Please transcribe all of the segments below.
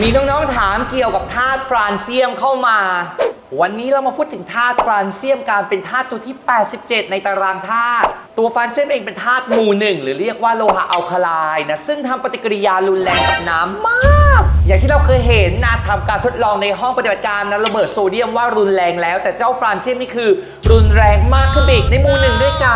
มีน้องๆถามเกี่ยวกับธาตุฟรานเซียมเข้ามา วันนี้เรามาพูดถึงธาตุฟรานเซียมการเป็นธาตุตัวที่ 87 ในตารางธาตุตัวฟรานเซียมเองเป็นธาตุหมู่หนึ่งหรือเรียกว่าโลหะอัลคาไลน์นะซึ่งทำปฏิกิริยารุนแรงกับน้ำมาก อย่างที่เราเคยเห็นนะทำการทดลองในห้องปฏิบัติการนะระเบิดโซเดียมว่ารุนแรงแล้ว แต่เจ้าฟรานเซียมนี่คือ รุนแรงมากขึ้นไปอีกในหมู่หนึ่งด้วยกัน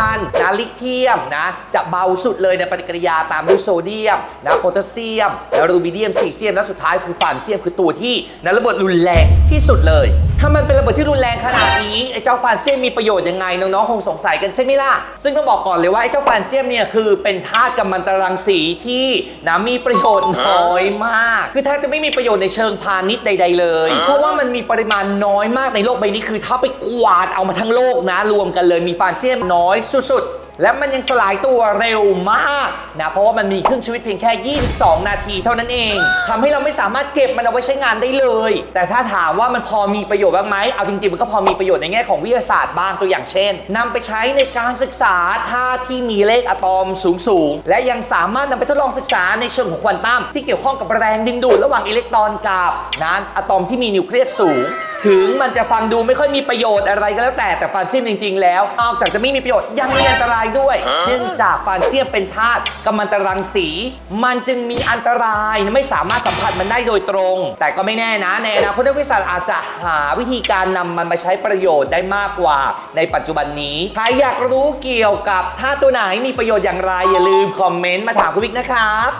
ลิเทียมนะจะเบาสุดเลยในปฏิกิริยาตามด้วยโซเดียมนะโพแทสเซียมนะรูบิเดียมซีเซียมและสุดท้ายคือฟรานเซียมคือตัวที่นะระเบิดรุนแรงที่สุดเลย ถ้ามันเป็นระเบิดที่รุนแรงขนาดนี้ไอ้เจ้าฟรานเซียมมีประโยชน์ยังไงน้องๆคงสงสัยกันใช่ไหมล่ะซึ่งต้องบอกก่อนเลยว่าไอ้เจ้าฟรานเซียมเนี่ยคือเป็นธาตุกัมมันตรังสีที่นะมีประโยชน์น้อยมาก คือแทบจะไม่มีประโยชน์ในเชิงพาณิชย์ใด ๆ เลย เพราะว่ามันมีปริมาณน้อยมากในโลกใบนี้คือถ้าไปกวาดเอามาทั้งโลกนะรวมกันเลยมีฟรานเซียมน้อยสุดๆและมันยังสลายตัวเร็วมากนะเพราะว่ามันมีครึ่งชีวิตเพียงแค่ 22 นาทีเท่านั้นเองทำให้เราไม่สามารถเก็บมันเอาไว้ใช้งานได้เลย แต่ถ้าถามว่ามันพอมีประโยชน์บ้างไหมเอาจริงๆมันก็พอมีประโยชน์ในแง่ของวิทยาศาสตร์บ้างตัวอย่างเช่นนำไปใช้ในการศึกษาธาตุที่มีเลขอะตอมสูงๆและยังสามารถนำไปทดลองศึกษาในเชิงของควอนตัมที่เกี่ยวข้องกับแรงดึงดูดระหว่างอิเล็กตรอนกับนั้นอะตอมที่มีนิวเคลียสสูง ถึงมันจะฟังดูไม่ค่อยมีประโยชน์อะไรก็แล้วแต่แต่ฟานเซียมจริง ๆ แล้วนอกจากจะไม่มีประโยชน์ยังมีอันตรายด้วย เนื่องจากฟานเซียมเป็นธาตุกัมมันตรังสี มันจึงมีอันตรายไม่สามารถสัมผัสมันได้โดยตรง แต่ก็ไม่แน่นะในอนาคตนักวิทยาศาสตร์อาจจะหาวิธีการนำมันมาใช้ประโยชน์ได้มากกว่า ในปัจจุบันนี้ใครอยากรู้เกี่ยวกับธาตุตัวไหนมีประโยชน์อย่างไรอย่าลืมคอมเมนต์มาถามคุณวิกนะครับ